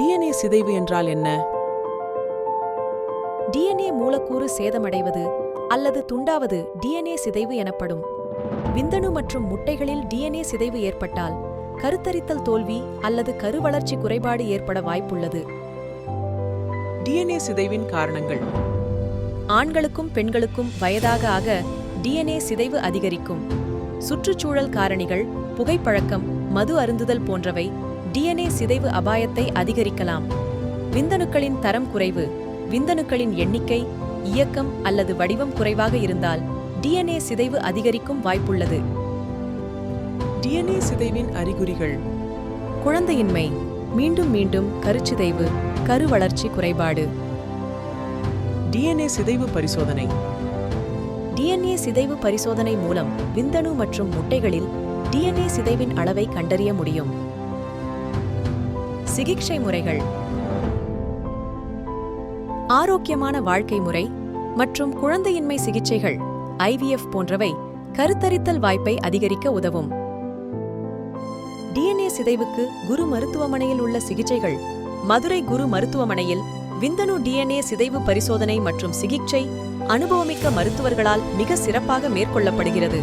DNA சிதைவு என்றால் என்ன? டிஎன்ஏ மூலக்கூறு சேதமடைவது அல்லது துண்டாவது டிஎன்ஏ சிதைவு எனப்படும். விந்தணு மற்றும் முட்டைகளில் டிஎன்ஏ சிதைவு ஏற்பட்டால் கருத்தரித்தல் தோல்வி அல்லது கருவளர்ச்சி குறைபாடு ஏற்பட வாய்ப்புள்ளது. டிஎன்ஏ சிதைவின் காரணங்கள். ஆண்களுக்கும் பெண்களுக்கும் வயதாக ஆக டிஎன்ஏ சிதைவு அதிகரிக்கும். சுற்றுச்சூழல் காரணிகள் புகைப்பழக்கம் மது அருந்துதல் போன்றவை டிஎன்ஏ சிதைவு அபாயத்தை அதிகரிக்கலாம். விந்தணுக்களின் தரம் குறைவு விந்தணுக்களின் எண்ணிக்கை இயக்கம் அல்லது வடிவம் குறைவாக இருந்தால் டிஎன்ஏ சிதைவு அதிகரிக்கும் வாய்ப்புள்ளது. டிஎன்ஏ சிதைவின் அறிகுறிகள். குழந்தையின்மை மீண்டும் மீண்டும் கருச்சிதைவு கருவளர்ச்சி குறைபாடு. டிஎன்ஏ சிதைவு பரிசோதனை. டிஎன்ஏ சிதைவு பரிசோதனை மூலம் விந்தணு மற்றும் முட்டைகளில் டிஎன்ஏ சிதைவின் அளவை கண்டறிய முடியும். சிகிச்சை முறைகள். ஆரோக்கியமான வாழ்க்கை முறை மற்றும் குழந்தையின்மை சிகிச்சைகள் ஐவிஎஃப் போன்றவை கருத்தரித்தல் வாய்ப்பை அதிகரிக்க உதவும். டிஎன்ஏ சிதைவுக்கு குரு மருத்துவமனையில் உள்ள சிகிச்சைகள் மதுரை குரு மருத்துவமனையில் விந்தணு டிஎன்ஏ சிதைவு பரிசோதனை மற்றும் சிகிச்சை அனுபவமிக்க மருத்துவர்களால் மிக சிறப்பாக மேற்கொள்ளப்படுகிறது.